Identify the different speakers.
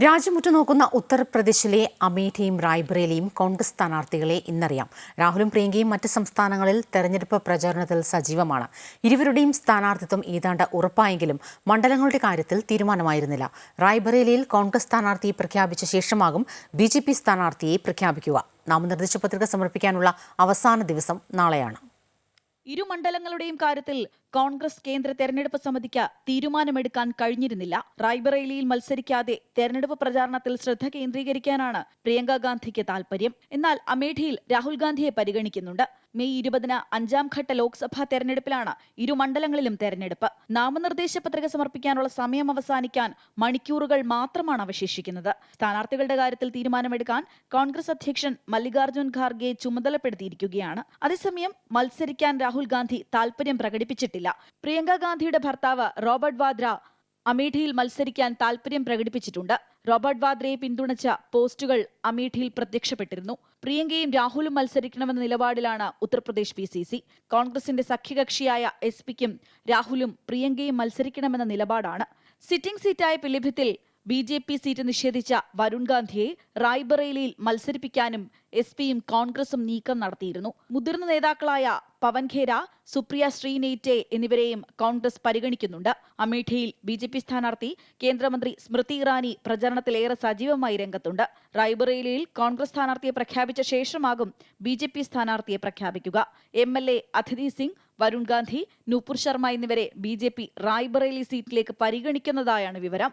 Speaker 1: രാജ്യം നോക്കുന്ന ഉത്തർപ്രദേശിലെ അമേഠിയും റായ്ബറേലിയും കോൺഗ്രസ് സ്ഥാനാർത്ഥികളെ ഇന്നറിയാം. രാഹുലും പ്രിയങ്കയും മറ്റ് സംസ്ഥാനങ്ങളിൽ തെരഞ്ഞെടുപ്പ് പ്രചാരണത്തിൽ സജീവമാണ്. ഇരുവരുടെയും സ്ഥാനാർത്ഥിത്വം ഏതാണ്ട് ഉറപ്പായെങ്കിലും മണ്ഡലങ്ങളുടെ കാര്യത്തിൽ തീരുമാനമായിരുന്നില്ല. റായ്ബറേലിയിൽ കോൺഗ്രസ് സ്ഥാനാർത്ഥിയെ പ്രഖ്യാപിച്ച ശേഷമാകും ബി ജെ പി സ്ഥാനാർത്ഥിയെ പ്രഖ്യാപിക്കുക. നാമനിർദ്ദേശ പത്രിക സമർപ്പിക്കാനുള്ള അവസാന ദിവസം നാളെയാണ്.
Speaker 2: ഇരു മണ്ഡലങ്ങളുടെയും കാര്യത്തിൽ കോൺഗ്രസ് കേന്ദ്ര തെരഞ്ഞെടുപ്പ് സമിതിക്ക് തീരുമാനമെടുക്കാൻ കഴിഞ്ഞിരുന്നില്ല. റായ്ബറേലിയിൽ മത്സരിക്കാതെ തെരഞ്ഞെടുപ്പ് പ്രചാരണത്തിൽ ശ്രദ്ധ കേന്ദ്രീകരിക്കാനാണ് പ്രിയങ്ക ഗാന്ധിക്ക് താൽപര്യം. എന്നാൽ അമേഠിയിൽ രാഹുൽ ഗാന്ധിയെ പരിഗണിക്കുന്നുണ്ട്. മെയ് ഇരുപതിന് അഞ്ചാം ഘട്ട ലോക്സഭാ തെരഞ്ഞെടുപ്പിലാണ് ഇരു മണ്ഡലങ്ങളിലും തെരഞ്ഞെടുപ്പ്. നാമനിർദ്ദേശ പത്രിക സമർപ്പിക്കാനുള്ള സമയം അവസാനിക്കാൻ മണിക്കൂറുകൾ മാത്രമാണ് അവശേഷിക്കുന്നത്. സ്ഥാനാർത്ഥികളുടെ കാര്യത്തിൽ തീരുമാനമെടുക്കാൻ കോൺഗ്രസ് അധ്യക്ഷൻ മല്ലികാർജുൻ ഖാർഗെ ചുമതലപ്പെടുത്തിയിരിക്കുകയാണ്. അതേസമയം മത്സരിക്കാൻ രാഹുൽ ഗാന്ധി താൽപര്യം പ്രകടിപ്പിച്ചിട്ടില്ല. പ്രിയങ്ക ഗാന്ധിയുടെ ഭർത്താവ് റോബർട്ട് വാദ്ര അമേഠിയിൽ മത്സരിക്കാൻ താൽപര്യം പ്രകടിപ്പിച്ചിട്ടുണ്ട്. റോബർട്ട് വാദ്രയെ പിന്തുണച്ച പോസ്റ്റുകൾ അമേഠിയിൽ പ്രത്യക്ഷപ്പെട്ടിരുന്നു. പ്രിയങ്കയും രാഹുലും മത്സരിക്കണമെന്ന നിലപാടിലാണ് ഉത്തർപ്രദേശ് പി സി സി. കോൺഗ്രസിന്റെ സഖ്യകക്ഷിയായ എസ് പിക്കും രാഹുലും പ്രിയങ്കയും മത്സരിക്കണമെന്ന നിലപാടാണ്. സിറ്റിംഗ് സീറ്റായ പിലിഭിത്തിൽ ബി ജെ പി സീറ്റ് നിഷേധിച്ച വരുൺ ഗാന്ധിയെ റായ്ബറേലിയിൽ മത്സരിപ്പിക്കാനും എസ് പിയും കോൺഗ്രസും നീക്കം നടത്തിയിരുന്നു. മുതിർന്ന നേതാക്കളായ പവൻ ഖേര സുപ്രിയ ശ്രീനേറ്റെ എന്നിവരെയും കോൺഗ്രസ് പരിഗണിക്കുന്നുണ്ട്. അമേഠിയിൽ ബി ജെ പി സ്ഥാനാർത്ഥി കേന്ദ്രമന്ത്രി സ്മൃതി ഇറാനി പ്രചരണത്തിലേറെ സജീവമായി രംഗത്തുണ്ട്. റായ്ബറേലിയിൽ കോൺഗ്രസ് സ്ഥാനാർത്ഥിയെ പ്രഖ്യാപിച്ച ശേഷമാകും ബി ജെ പി സ്ഥാനാർത്ഥിയെ പ്രഖ്യാപിക്കുക. എം എൽ എ അതിഥി സിംഗ് വരുൺ ഗാന്ധി നൂപുർ ശർമ്മ എന്നിവരെ ബി ജെ പി റായ്ബറേലി സീറ്റിലേക്ക് പരിഗണിക്കുന്നതായാണ് വിവരം.